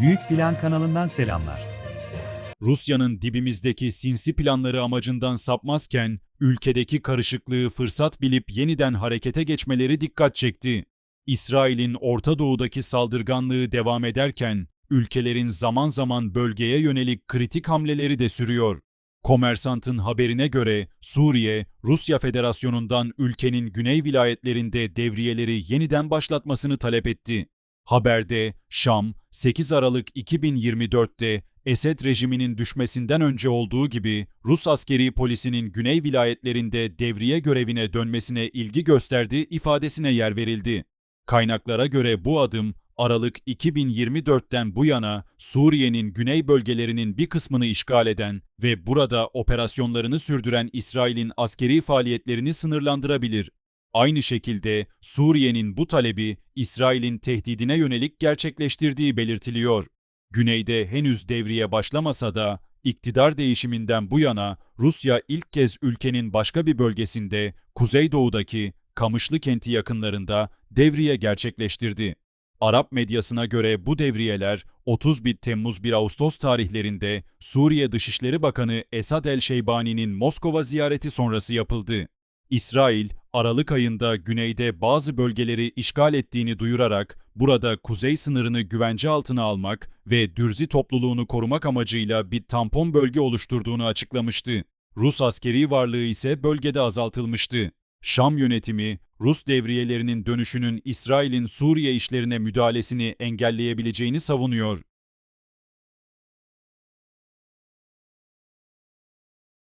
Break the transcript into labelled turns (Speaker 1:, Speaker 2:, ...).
Speaker 1: Büyük Plan kanalından selamlar.
Speaker 2: Rusya'nın dibimizdeki sinsi planları amacından sapmazken, ülkedeki karışıklığı fırsat bilip yeniden harekete geçmeleri dikkat çekti. İsrail'in Orta Doğu'daki saldırganlığı devam ederken, ülkelerin zaman zaman bölgeye yönelik kritik hamleleri de sürüyor. Komersant'ın haberine göre Suriye, Rusya Federasyonu'ndan ülkenin güney vilayetlerinde devriyeleri yeniden başlatmasını talep etti. Haberde Şam, 8 Aralık 2024'te Esed rejiminin düşmesinden önce olduğu gibi Rus askeri polisinin güney vilayetlerinde devriye görevine dönmesine ilgi gösterdiği ifadesine yer verildi. Kaynaklara göre bu adım Aralık 2024'ten bu yana Suriye'nin güney bölgelerinin bir kısmını işgal eden ve burada operasyonlarını sürdüren İsrail'in askeri faaliyetlerini sınırlandırabilir. Aynı şekilde Suriye'nin bu talebi İsrail'in tehdidine yönelik gerçekleştirdiği belirtiliyor. Güneyde henüz devriye başlamasa da iktidar değişiminden bu yana Rusya ilk kez ülkenin başka bir bölgesinde Kuzeydoğu'daki Kamışlı kenti yakınlarında devriye gerçekleştirdi. Arap medyasına göre bu devriyeler 31 Temmuz 1 Ağustos tarihlerinde Suriye Dışişleri Bakanı Esad el-Şeybani'nin Moskova ziyareti sonrası yapıldı. İsrail, Aralık ayında güneyde bazı bölgeleri işgal ettiğini duyurarak burada kuzey sınırını güvence altına almak ve Dürzi topluluğunu korumak amacıyla bir tampon bölge oluşturduğunu açıklamıştı. Rus askeri varlığı ise bölgede azaltılmıştı. Şam yönetimi, Rus devriyelerinin dönüşünün İsrail'in Suriye işlerine müdahalesini engelleyebileceğini savunuyor.